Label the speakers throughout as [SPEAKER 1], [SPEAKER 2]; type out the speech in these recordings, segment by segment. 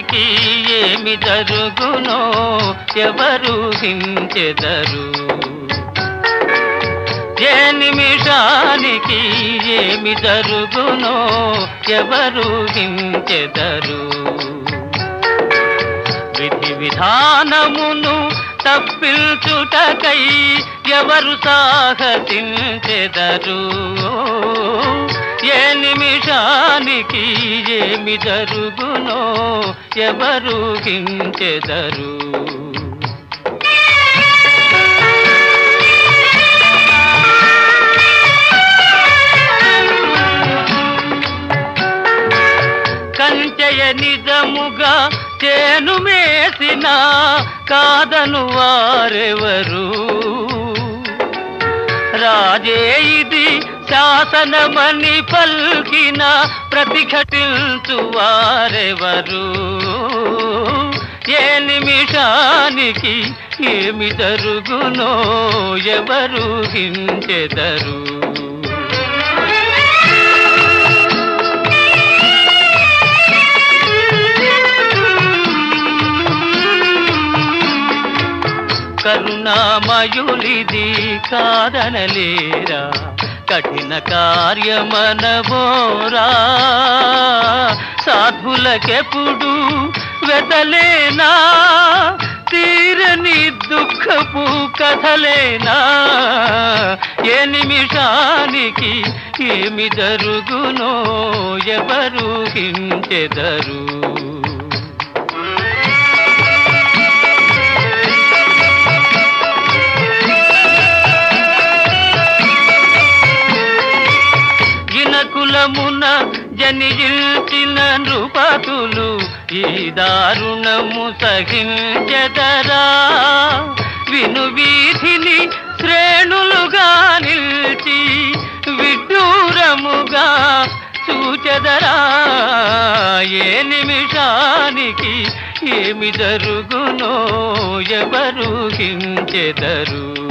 [SPEAKER 1] వారికి ఏమి జరుగునో ఎవరు హించెదరు? ఏ నిమిషానికి ఏమి జరుగునో ఎవరు హించెదరు? విధి విధానమును తప్పించుటకై ఎవరు సాహసించెదరు? ఏ నిమిషానికి ఏమి జరుగునో ఎవరు హించెదరు కంచయ నిజముగా చేను మేసినా కాదను వారెవరు? రాజే ఇది శాసనమని పల్కిన ప్రతిఘటించు వారెవరు? ఏ నిమిషానికి ఏమి జరుగునో ఎవరు ఉన్న మయులిది కాదనలేరా కఠిన కార్యమనబోరా. సాధులకెప్పుడు వెదలేనా తీరని దుఃఖపు కథలేనా. ఏ నిమిషానికి ఏమి జరుగునో ఎవరు హించెదరు. జనిల్చిన నృపతులు ఈ దారుణము సహించదరా? విను వీధిని శ్రేణులుగా నిలిచి విడ్డూరముగా చూచెదరా? ఏ నిమిషానికి ఏమి జరుగునో ఎవరు హించెదరు?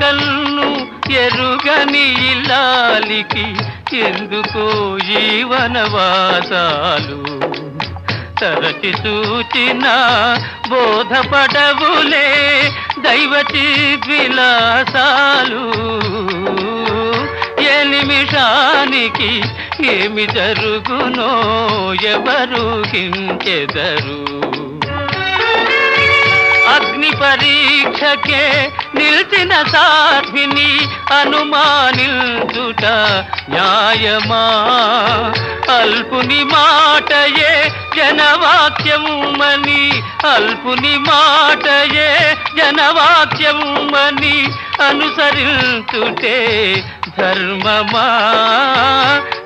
[SPEAKER 1] కన్ను ఎరుగని ఇల్లాలికి ఎందుకో జీవనవాసాలు తరచి సూచిన బోధపడవులే దైవతి విలాసాలు ఏ నిమిషానికి ఏమి జరుగునో ఎవరు హించెదరు? అగ్ని పరీక్షకే నిలిచిన సాధ్విని అనుమానించుట న్యాయమా? అల్పుని మాటయే జనవాక్యముమని అల్పుని మాటయే జనవాక్యముమని అనుసరించుటే ధర్మమా?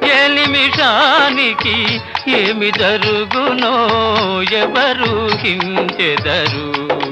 [SPEAKER 1] ఏ నిమిషానికి ఏమి జరుగునో ఎవరు హించెదరు?